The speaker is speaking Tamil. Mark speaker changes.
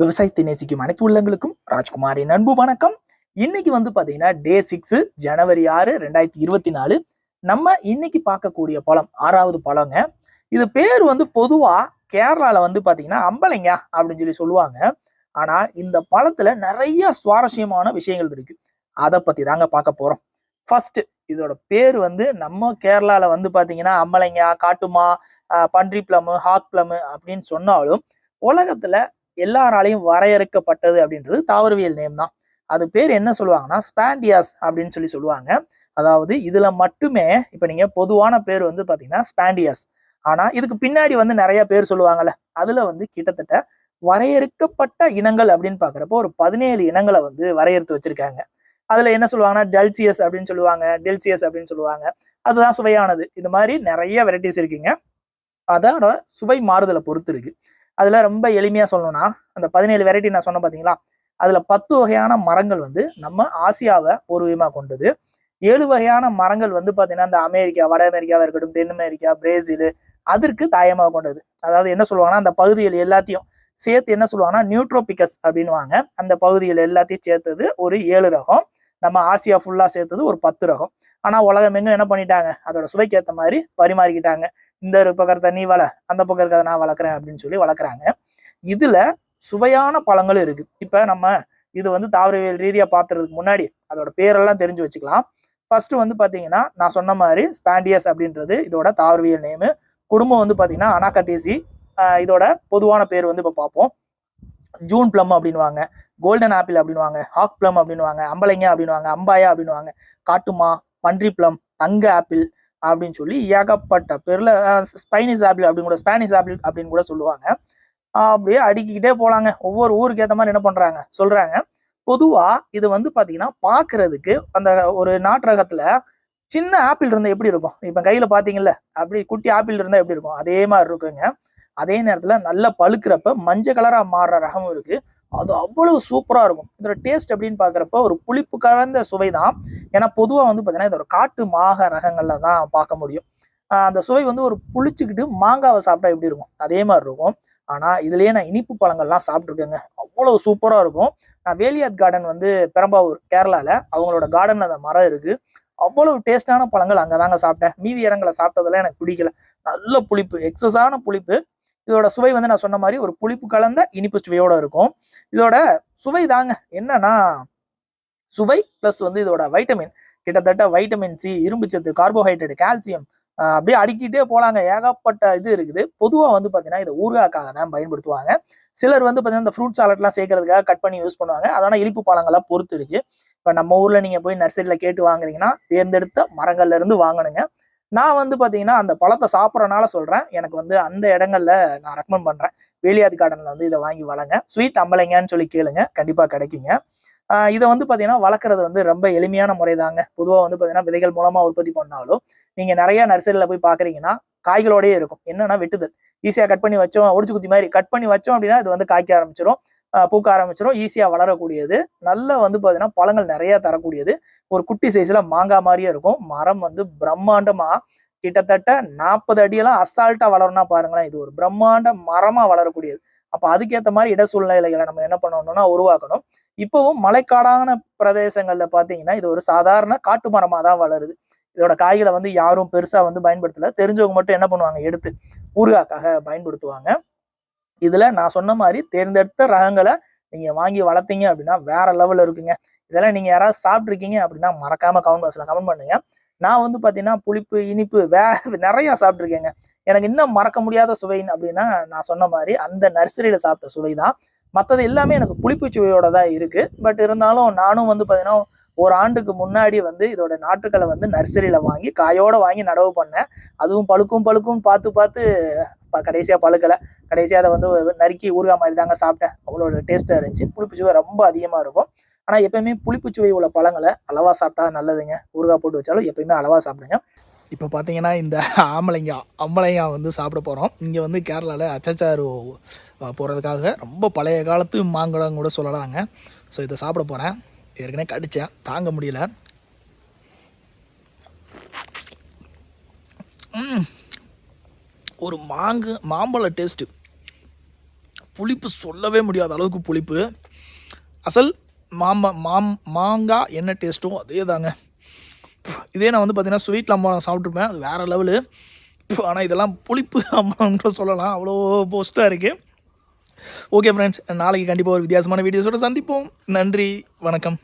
Speaker 1: விவசாயத்தை நேசிக்கும் அனைத்து உள்ளங்களுக்கும் ராஜ்குமாரின் அன்பு வணக்கம். இன்னைக்கு வந்து பாத்தீங்கன்னா டே சிக்ஸ் ஜனவரி ஆறு ரெண்டாயிரத்தி இருபத்தி நாலு. நம்ம இன்னைக்கு பார்க்கக்கூடிய பழம் ஆறாவது பழங்க. இது பேர் வந்து பொதுவா கேரளால வந்து பாத்தீங்கன்னா அம்பளைங்க அப்படின்னு சொல்லி சொல்லுவாங்க. ஆனா இந்த பழத்துல நிறைய சுவாரஸ்யமான விஷயங்கள் இருக்கு. அதை பத்தி தாங்க பார்க்க போறோம். ஃபர்ஸ்ட் இதோட பேர் வந்து நம்ம கேரளால வந்து பாத்தீங்கன்னா அம்பளைங்க காட்டுமா பன்றி பிளம் ஹாக் பிளம் அப்படின்னு சொன்னாலும் உலகத்துல எல்லாராலையும் வரையறுக்கப்பட்டது அப்படின்றது தாவரவியல் நேம் தான். அது பேர் என்ன சொல்லுவாங்கன்னா ஸ்பாண்டியாஸ் அப்படின்னு சொல்லி சொல்லுவாங்க. அதாவது இதுல மட்டுமே இப்ப நீங்க பொதுவான பேர் வந்து பாத்தீங்கன்னா ஸ்பாண்டியாஸ் ஆனா இதுக்கு பின்னாடி வந்து நிறைய பேர் சொல்லுவாங்கல்ல அதுல வந்து கிட்டத்தட்ட வரையறுக்கப்பட்ட இனங்கள் அப்படின்னு பாக்குறப்போ ஒரு பதினேழு இனங்களை வந்து வரையறுத்து வச்சிருக்காங்க. அதுல என்ன சொல்லுவாங்கன்னா டெல்சியஸ் அப்படின்னு சொல்லுவாங்க டெல்சியஸ் அப்படின்னு சொல்லுவாங்க. அதுதான் சுவையானது. இது மாதிரி நிறைய வெரைட்டிஸ் இருக்குங்க. அதோட சுவை மாறுதலை பொறுத்து இருக்கு. அதில் ரொம்ப எளிமையாக சொல்லணும்னா அந்த பதினேழு வெரைட்டி நான் சொன்னேன் பார்த்தீங்களா அதில் பத்து வகையான மரங்கள் வந்து நம்ம ஆசியாவை பூர்வீகமாக கொண்டது. ஏழு வகையான மரங்கள் வந்து பார்த்தீங்கன்னா இந்த அமெரிக்கா வட அமெரிக்காவாக இருக்கட்டும் தென் அமெரிக்கா பிரேசில் அதற்கு தாயமாக கொண்டது. அதாவது என்ன சொல்லுவாங்கன்னா அந்த பகுதிகள் எல்லாத்தையும் சேர்த்து என்ன சொல்லுவாங்கன்னா நியூட்ரோபிகஸ் அப்படின்னுவாங்க. அந்த பகுதிகள் எல்லாத்தையும் சேர்த்தது ஒரு ஏழு ரகம். நம்ம ஆசியா ஃபுல்லாக சேர்த்தது ஒரு பத்து ரகம். ஆனால் உலகம் எங்க என்ன பண்ணிட்டாங்க? அதோட சுவைக்கு மாதிரி பரிமாறிக்கிட்டாங்க. இந்த ஒரு பக்கத்தை நீ வள அந்த பக்கம் இருக்கிறத நான் வளர்க்குறேன் அப்படின்னு சொல்லி வளர்க்குறாங்க. இதுல சுவையான பழங்களும் இருக்கு. இப்ப நம்ம இது வந்து தாவரவியல் ரீதியா பாத்துறதுக்கு முன்னாடி அதோட பேரெல்லாம் தெரிஞ்சு வச்சுக்கலாம். ஃபர்ஸ்ட் வந்து பாத்தீங்கன்னா நான் சொன்ன மாதிரி ஸ்பாண்டியஸ் அப்படின்றது இதோட தாவரவியல் நேமு குடும்பம் வந்து பாத்தீங்கன்னா அனாகட்டேசி இதோட பொதுவான பேர் வந்து இப்போ பார்ப்போம் ஜூன் பிளம் அப்படின்வாங்க கோல்டன் ஆப்பிள் அப்படின்வாங்க ஹாக் பிளம் அப்படின்வாங்க அம்பளைங்க அப்படின்வாங்க அம்பாயா அப்படின்வாங்க காட்டுமா பன்றி பிளம் தங்க ஆப்பிள் அப்படின்னு சொல்லி ஏகப்பட்ட பேர்ல ஸ்பைனிஸ் ஆப்பிள் அப்படின்னு கூட ஸ்பானிஷ் ஆப்பிள் அப்படின்னு கூட சொல்லுவாங்க. அப்படியே அடுக்கிக்கிட்டே போலாங்க. ஒவ்வொரு ஊருக்கு ஏத்த மாதிரி என்ன பண்றாங்க? சொல்றாங்க. பொதுவா இது வந்து பாத்தீங்கன்னா பாக்குறதுக்கு அந்த ஒரு நாட்டு சின்ன ஆப்பிள் இருந்தா எப்படி இருக்கும்? இப்ப கையில பாத்தீங்கல்ல அப்படி குட்டி ஆப்பிள் இருந்தா எப்படி இருக்கும்? அதே மாதிரி இருக்குங்க. அதே நேரத்துல நல்லா பழுக்கிறப்ப மஞ்சள் கலரா மாறுற ரகமும் இருக்கு. அது அவ்வளவு சூப்பரா இருக்கும். இதோட டேஸ்ட் அப்படின்னு பாக்குறப்ப ஒரு புளிப்பு கலந்த சுவை தான் ஏன்னா பொதுவாக வந்து பார்த்தீங்கன்னா இது ஒரு காட்டு மாக ரகங்களில் தான் பார்க்க முடியும். அந்த சுவை வந்து ஒரு புளிச்சுக்கிட்டு மாங்காவை சாப்பிட்டா எப்படி இருக்கும்? அதே மாதிரி இருக்கும். ஆனால் இதுலயே நான் இனிப்பு பழங்கள்லாம் சாப்பிட்ருக்கேங்க அவ்வளோ சூப்பராக இருக்கும். நான் வேலியாத் கார்டன் வந்து பெரம்பாவூர் கேரளாவில் அவங்களோட கார்டனில் அந்த மரம் இருக்குது அவ்வளவு டேஸ்டான பழங்கள் அங்கதாங்க சாப்பிட்டேன். மீதி இடங்களை சாப்பிட்டதெல்லாம் எனக்கு பிடிக்கல. நல்ல புளிப்பு எக்ஸஸான புளிப்பு. இதோட சுவை வந்து நான் சொன்ன மாதிரி ஒரு புளிப்பு கலந்த இனிப்பு சுவையோடு இருக்கும். இதோட சுவை தாங்க. என்னன்னா சுவை பிளஸ் வந்து இதோட வைட்டமின் கிட்டத்தட்ட வைட்டமின் சி இரும்பு சத்து கார்போஹைட்ரேட் கால்சியம் அப்படியே அடுக்கிட்டே போலாங்க. ஏகப்பட்ட இது இருக்குது. பொதுவாக வந்து பார்த்தீங்கன்னா இதை ஊறுகாக்காக தான் பயன்படுத்துவாங்க. சிலர் வந்து பார்த்தீங்கன்னா இந்த ஃப்ரூட் சாலட்லாம் சேர்க்கறதுக்காக கட் பண்ணி யூஸ் பண்ணுவாங்க. அதனால இனிப்பு பழங்கள்லாம் பொறுத்து இருக்கு. இப்போ நம்ம ஊர்ல நீங்க போய் நர்சரியில கேட்டு வாங்குறீங்கன்னா தேர்ந்தெடுத்த மரங்கள்ல இருந்து வாங்கணுங்க நான் வந்து பார்த்தீங்கன்னா அந்த பழத்தை சாப்பிட்றனால சொல்றேன். எனக்கு வந்து அந்த இடங்கள்ல நான் ரெக்கமெண்ட் பண்றேன். வேலியாதி கார்டன்ல வந்து இதை வாங்கி வளங்க ஸ்வீட் அம்பளைங்கன்னு சொல்லி கேளுங்க. கண்டிப்பா கிடைக்குங்க. இதை வந்து பாத்தீங்கன்னா வளர்க்குறது வந்து ரொம்ப எளிமையான முறை தாங்க பொதுவாக வந்து பாத்தீங்கன்னா விதைகள் மூலமா உற்பத்தி பண்ணாலும் நீங்க நிறைய நர்சரியில போய் பாக்குறீங்கன்னா காய்களோடயே இருக்கும். என்னன்னா வெட்டுதல். ஈஸியாக கட் பண்ணி வச்சோம் ஒடிச்சு குத்தி மாதிரி கட் பண்ணி வச்சோம் அப்படின்னா இது வந்து காய்க்க ஆரம்பிச்சிடும் பூக்க ஆரம்பிச்சிடும் ஈஸியா வளரக்கூடியது. நல்ல வந்து பாத்தீங்கன்னா பழங்கள் நிறைய தரக்கூடியது. ஒரு குட்டி சைஸ்ல மாங்காய் மாதிரியே இருக்கும். மரம் வந்து பிரம்மாண்டமா கிட்டத்தட்ட நாற்பது அடியெல்லாம் அசால்ட்டா வளரும்னா பாருங்களேன் இது ஒரு பிரம்மாண்ட மரமா வளரக்கூடியது. அப்போ அதுக்கேற்ற மாதிரி இட சூழ்நிலைகளை நம்ம என்ன பண்ணணும்னா உருவாக்கணும். இப்போவும் மலைக்காடான பிரதேசங்கள்ல பாத்தீங்கன்னா இது ஒரு சாதாரண காட்டு மரமா தான் வளருது. இதோட காய்களை வந்து யாரும் பெருசா வந்து பயன்படுத்தல. தெரிஞ்சவங்க மட்டும் என்ன பண்ணுவாங்க? எடுத்து ஊறுகாக்காக பயன்படுத்துவாங்க. இதுல நான் சொன்ன மாதிரி தேர்ந்தெடுத்த ரகங்களை நீங்க வாங்கி வளர்த்தீங்க அப்படின்னா வேற லெவல்ல இருக்குங்க. இதெல்லாம் நீங்க யாராவது சாப்பிட்ருக்கீங்க அப்படின்னா மறக்காம கமெண்ட் பாக்ஸ்ல கமெண்ட் பண்ணுங்க. நான் வந்து பாத்தீங்கன்னா புளிப்பு இனிப்பு வே நிறைய சாப்பிட்ருக்கேங்க எனக்கு இன்னும் மறக்க முடியாத சுவைன்னு அப்படின்னா நான் சொன்ன மாதிரி அந்த நர்சரியில சாப்பிட்ட சுவை தான் மற்றது எல்லாமே எனக்கு புளிப்பு சுவையோட தான் இருக்கு. பட் இருந்தாலும் நானும் வந்து பார்த்தீங்கன்னா ஒரு ஆண்டுக்கு முன்னாடி வந்து இதோட நாட்டுக்களை வந்து நர்சரியில வாங்கி காயோட வாங்கி நடவு பண்ணேன். அதுவும் பழுக்கும் பழுக்கும் பார்த்து பார்த்து கடைசியாக பழுக்கலை. கடைசியாக அதை வந்து நறுக்கி ஊறுகாய் மாதிரி தாங்க சாப்பிட்டேன். அவ்வளோ டேஸ்ட்டாக இருந்துச்சு. புளிப்பு சுவை ரொம்ப அதிகமாக இருக்கும். ஆனால் எப்பயுமே புளிப்பு சுவை உள்ள பழங்களை அளவாக சாப்பிட்டா நல்லதுங்க. ஊறுகாய் போட்டு வச்சாலும் எப்பயுமே அளவாக சாப்பிடுங்க. இப்போ பார்த்தீங்கன்னா இந்த ஆம்பளைங்க அம்பளைங்க வந்து சாப்பிட போகிறோம் இங்கே வந்து கேரளாவில் அச்சச்சாறு போகிறதுக்காக ரொம்ப பழைய காலத்து மாங்கடம் கூட சொல்லலாங்க. ஸோ இதை சாப்பிட போகிறேன் ஏற்கனவே கடித்தேன் தாங்க முடியல. ஒரு மாங்கு மாம்பழ டேஸ்ட்டு புளிப்பு சொல்லவே முடியாத அளவுக்கு புளிப்பு. அசல் மாம்பா மாம் மாங்காய் என்ன டேஸ்ட்டோ அதே தாங்க இதே நான் வந்து பார்த்தீங்கன்னா ஸ்வீட் அம்மா சாப்பிட்ருப்பேன் அது வேறு லெவலு ஆனால் இதெல்லாம் புளிப்பு அம்மான்ற சொல்லலாம். அவ்வளோ போஸ்ட்டாக இருக்குது ஓகே ஃப்ரெண்ட்ஸ் நாளைக்கு கண்டிப்பாக ஒரு வித்தியாசமான வீடியோஸோட சந்திப்போம். நன்றி. வணக்கம்.